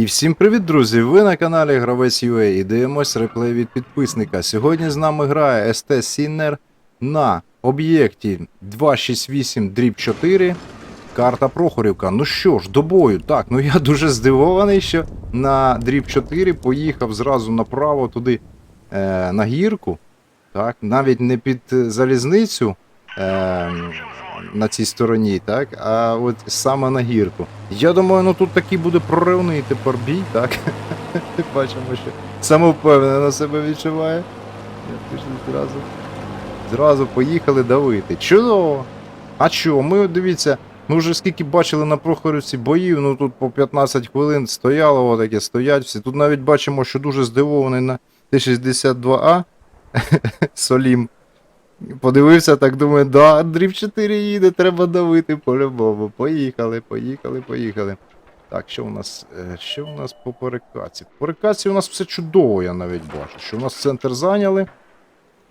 І всім привіт, друзі! Ви на каналі Гравець UA і дивимось реплей від підписника. Сьогодні з нами грає СТ Сіннер на об'єкті 268 дріб 4. Карта Прохорівка. Ну що ж, до бою. Так, ну я дуже здивований, що на дріб 4 поїхав зразу направо туди е, на гірку. Так, навіть не під е, залізницю е, на цій стороні, так, а от саме на гірку. Я думаю, ну тут такий буде проривний тепер бій, так? Бачимо, що самовпевнено себе відчуває. Пішли зразу. Зразу поїхали давити. Чудово! А що, ми дивіться, ми вже скільки бачили на Прохорівці боїв, ну тут по 15 хвилин стояло, отаке стоять всі. Тут навіть бачимо, що дуже здивований на Т-62А Солім. Подивився, так думаю, да, дріб 4 їде, треба давити по-любому. Поїхали, поїхали, поїхали. Так, що у нас е, що у нас по перекаці? По перекаці у нас все чудово, я навіть бачу. Що у нас центр зайняли.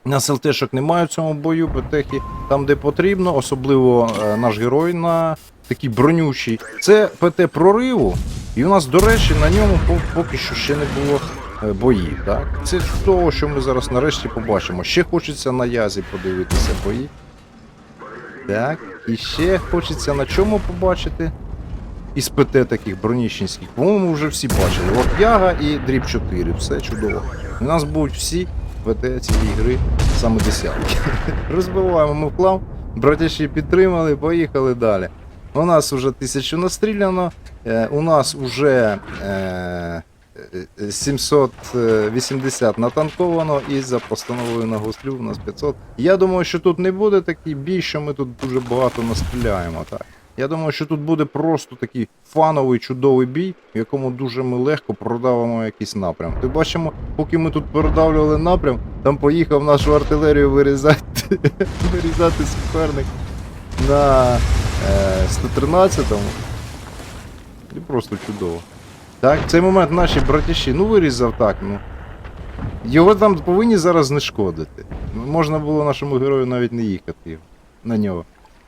У нас ЛТшок немає в цьому бою, БТХи там, де потрібно, особливо е, наш герой на такий бронючий. Це ПТ прориву, і у нас, до речі, на ньому поки що ще не було е, боїв. Так? Це того, що ми зараз нарешті побачимо. Ще хочеться на язі подивитися бої. Так, і ще хочеться на чому побачити. Із ПТ таких броніщенських. По-моєму, вже всі бачили. От Яга і Дріб 4. Все чудово. У нас будуть всі ПТ цієї гри саме десятки. Розбиваємо ми вклав, братіші підтримали, поїхали далі. У нас вже тисячу настріляно, е, у нас вже е, 780 натанковано і за постановою на гуслю у нас 500. Я думаю, що тут не буде такий бій, що ми тут дуже багато настріляємо. Так. Я думаю, що тут буде просто такий фановий чудовий бій, в якому дуже ми легко продавимо якийсь напрям. Ти бачимо, поки ми тут передавлювали напрям, там поїхав нашу артилерію вирізати, вирізати суперник на е, 113-му. І просто чудово. Так, в цей момент наші братіші, ну вирізав так, ну. Його там повинні зараз знешкодити. Ну, Можна було нашому герою навіть не їхати на нього.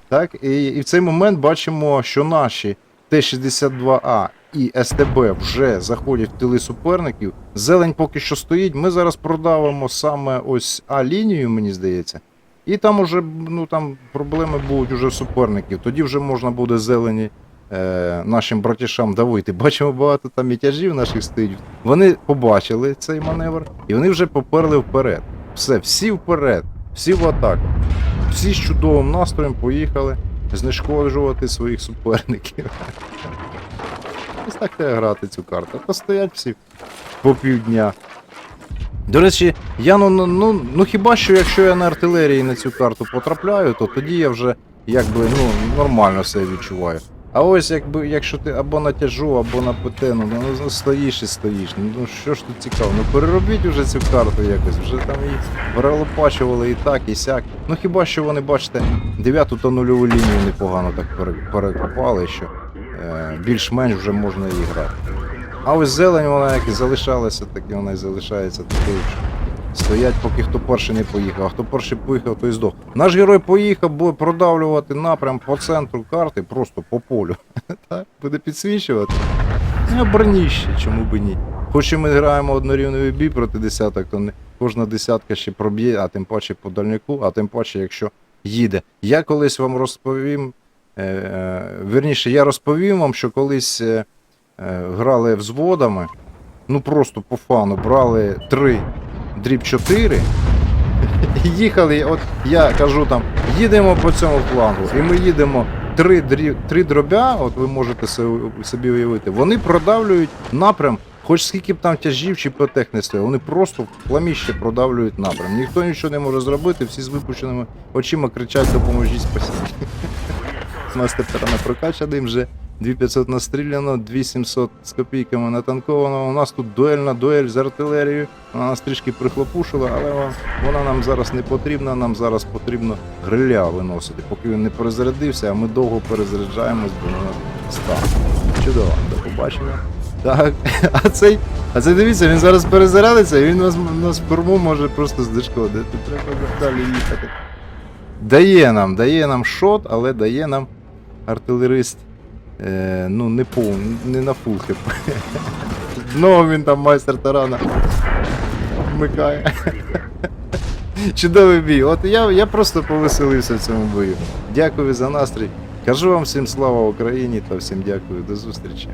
Так, і, і в цей момент бачимо, що наші Т-62А і СТБ вже заходять в тили суперників. Зелень поки що стоїть. Ми зараз продавимо саме ось А-лінію, мені здається. І там уже ну, там проблеми будуть уже суперників. Тоді вже можна буде зелені е, нашим братішам давити. Бачимо, багато там мятяжів наших стоїть. Вони побачили цей маневр і вони вже поперли вперед. Все, всі вперед, всі в атаку. Всі з чудовим настроєм поїхали знешкоджувати своїх суперників. Ось так треба грати цю карту. Та стоять всі по півдня. До речі, я ну, ну, ну, ну хіба що якщо я на артилерії на цю карту потрапляю, то тоді я вже якби ну, нормально себе відчуваю. А ось якби якщо ти або на тяжу, або на ПТ, ну, ну стоїш і стоїш. Ну ну, що ж тут цікаво? Ну переробіть вже цю карту якось, вже там її перелопачували і так, і сяк. Ну хіба що вони, бачите, 9 та нульову лінію непогано так перекопали, що е, більш-менш вже можна її грати. А ось зелень вона як і залишалася, так і вона і залишається такою. Стоять, поки хто перший не поїхав, а хто перший поїхав, той здох. Наш герой поїхав, буде продавлювати напрям по центру карти, просто по полю. Так, Буде підсвічувати. Броніще, чому би ні. Хоч і ми граємо однорівневий бій проти десяток, то не кожна десятка ще проб'є, а тим паче по дальняку, а тим паче, якщо їде. Я колись вам розповім. Е, е, вірніше, я розповім вам, що колись е, е, грали взводами, ну просто по фану, брали три дріб 4 їхали, от я кажу там, їдемо по цьому флангу, і ми їдемо три, дрі, три дробя, от ви можете собі- уявити, вони продавлюють напрям, хоч скільки б там тяжів чи потех не стояло, вони просто в пламіще продавлюють напрям. Ніхто нічого не може зробити, всі з випущеними очима кричать допоможіть спасіть. У нас тепер не прокачаний вже 2500 настріляно, 2700 з копійками натанковано. У нас тут дуельна дуель з артилерією. Вона нас трішки прихлопушила, але вона- вона нам зараз не потрібна. Нам зараз потрібно гриля виносити, поки він не перезарядився, а ми довго перезаряджаємось, бо на стан. Чудово, до побачення. Так, а цей, а цей дивіться, він зараз перезарядиться і він нас, нас в корму може просто знешкодити. Треба далі їхати. Дає нам, дає нам шот, але дає нам артилерист Е, ну, не пол, не на фул хп. Знову він там майстер тарана вмикає. Чудовий бій. От я, я просто повеселився в цьому бою. Дякую за настрій. Кажу вам всім слава Україні та всім дякую. До зустрічі.